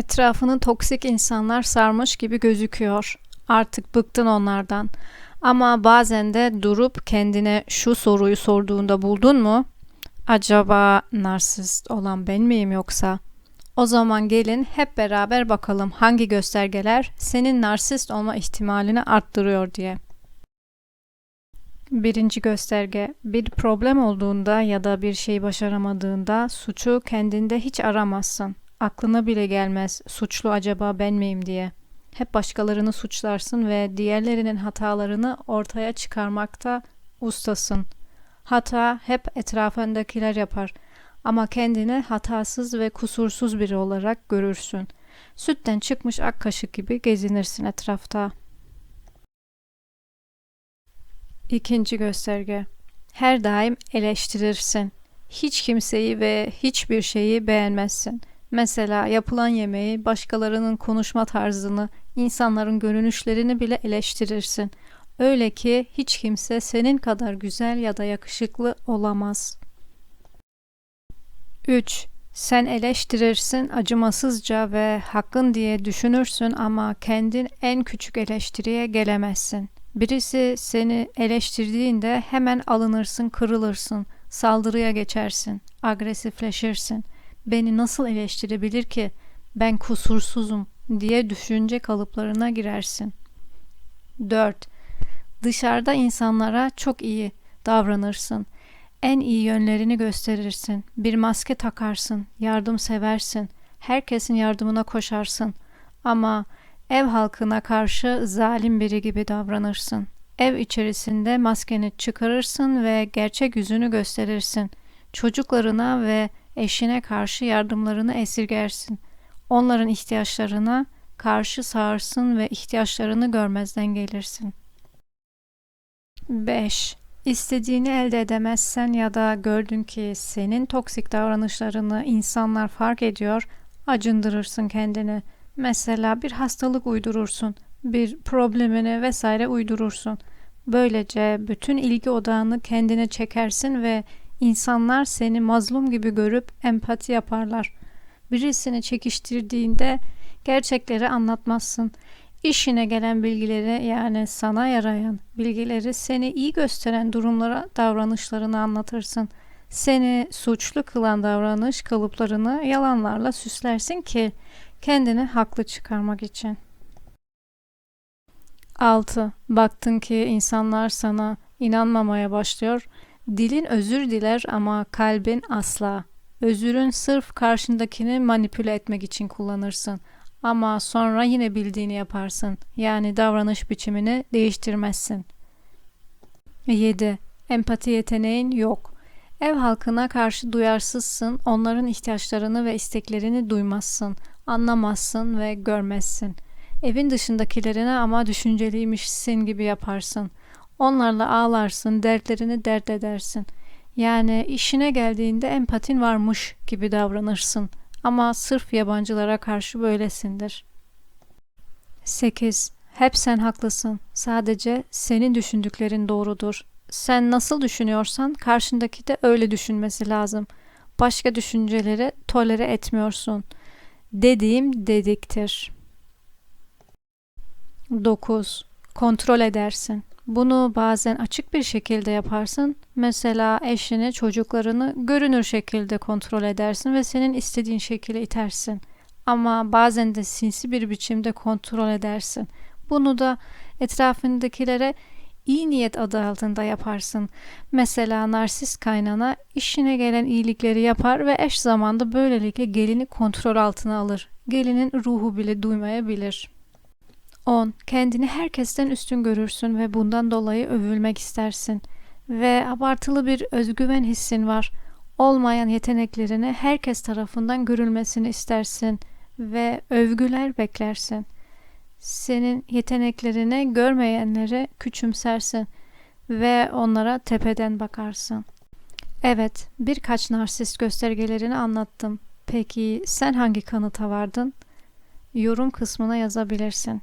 Etrafını toksik insanlar sarmış gibi gözüküyor. Artık bıktın onlardan. Ama bazen de durup kendine şu soruyu sorduğunda buldun mu? Acaba narsist olan ben miyim yoksa? O zaman gelin hep beraber bakalım hangi göstergeler senin narsist olma ihtimalini arttırıyor diye. Birinci gösterge, bir problem olduğunda ya da bir şey başaramadığında suçu kendinde hiç aramazsın. Aklına bile gelmez suçlu acaba ben miyim diye. Hep başkalarını suçlarsın ve diğerlerinin hatalarını ortaya çıkarmakta ustasın. Hata hep etrafındakiler yapar ama kendini hatasız ve kusursuz biri olarak görürsün. Sütten çıkmış ak kaşık gibi gezinirsin etrafta. İkinci gösterge. Her daim eleştirirsin. Hiç kimseyi ve hiçbir şeyi beğenmezsin. Mesela yapılan yemeği, başkalarının konuşma tarzını, insanların görünüşlerini bile eleştirirsin. Öyle ki hiç kimse senin kadar güzel ya da yakışıklı olamaz. 3. Sen eleştirirsin acımasızca ve hakkın diye düşünürsün ama kendin en küçük eleştiriye gelemezsin. Birisi seni eleştirdiğinde hemen alınırsın, kırılırsın, saldırıya geçersin, agresifleşirsin. Beni nasıl eleştirebilir ki? Ben kusursuzum diye düşünce kalıplarına girersin. 4. Dışarıda insanlara çok iyi davranırsın. En iyi yönlerini gösterirsin. Bir maske takarsın, yardım seversin. Herkesin yardımına koşarsın. Ama ev halkına karşı zalim biri gibi davranırsın. Ev içerisinde maskeni çıkarırsın ve gerçek yüzünü gösterirsin. Çocuklarına ve eşine karşı yardımlarını esirgersin. Onların ihtiyaçlarına karşı sağırsın ve ihtiyaçlarını görmezden gelirsin. 5. İstediğini elde edemezsen ya da gördün ki senin toksik davranışlarını insanlar fark ediyor, acındırırsın kendini. Mesela bir hastalık uydurursun, bir problemini vesaire uydurursun. Böylece bütün ilgi odağını kendine çekersin ve insanlar seni mazlum gibi görüp empati yaparlar. Birisini çekiştirdiğinde gerçekleri anlatmazsın. İşine gelen bilgileri yani sana yarayan bilgileri seni iyi gösteren durumlara davranışlarını anlatırsın. Seni suçlu kılan davranış kalıplarını yalanlarla süslersin ki kendini haklı çıkarmak için. 6. Baktın ki insanlar sana inanmamaya başlıyor. Dilin özür diler ama kalbin asla. Özürün sırf karşındakini manipüle etmek için kullanırsın. Ama sonra yine bildiğini yaparsın. Yani davranış biçimini değiştirmezsin. 7. Empati yeteneğin yok. Ev halkına karşı duyarsızsın, onların ihtiyaçlarını ve isteklerini duymazsın, anlamazsın ve görmezsin. Evin dışındakilerine ama düşünceliymişsin gibi yaparsın. Onlarla ağlarsın, dertlerini dert edersin. Yani işine geldiğinde empatin varmış gibi davranırsın. Ama sırf yabancılara karşı böylesindir. 8. Hep sen haklısın. Sadece senin düşündüklerin doğrudur. Sen nasıl düşünüyorsan karşındaki de öyle düşünmesi lazım. Başka düşünceleri tolere etmiyorsun. Dediğim dediktir. 9. Kontrol edersin. Bunu bazen açık bir şekilde yaparsın. Mesela eşini, çocuklarını görünür şekilde kontrol edersin ve senin istediğin şekilde itersin. Ama bazen de sinsi bir biçimde kontrol edersin. Bunu da etrafındakilere iyi niyet adı altında yaparsın. Mesela narsist kaynana işine gelen iyilikleri yapar ve eş zamanda böylelikle gelini kontrol altına alır. Gelinin ruhu bile duymayabilir. 10. Kendini herkesten üstün görürsün ve bundan dolayı övülmek istersin. Ve abartılı bir özgüven hissin var. Olmayan yeteneklerini herkes tarafından görülmesini istersin ve övgüler beklersin. Senin yeteneklerini görmeyenleri küçümsersin ve onlara tepeden bakarsın. Evet, birkaç narsist göstergelerini anlattım. Peki sen hangi kanıta vardın? Yorum kısmına yazabilirsin.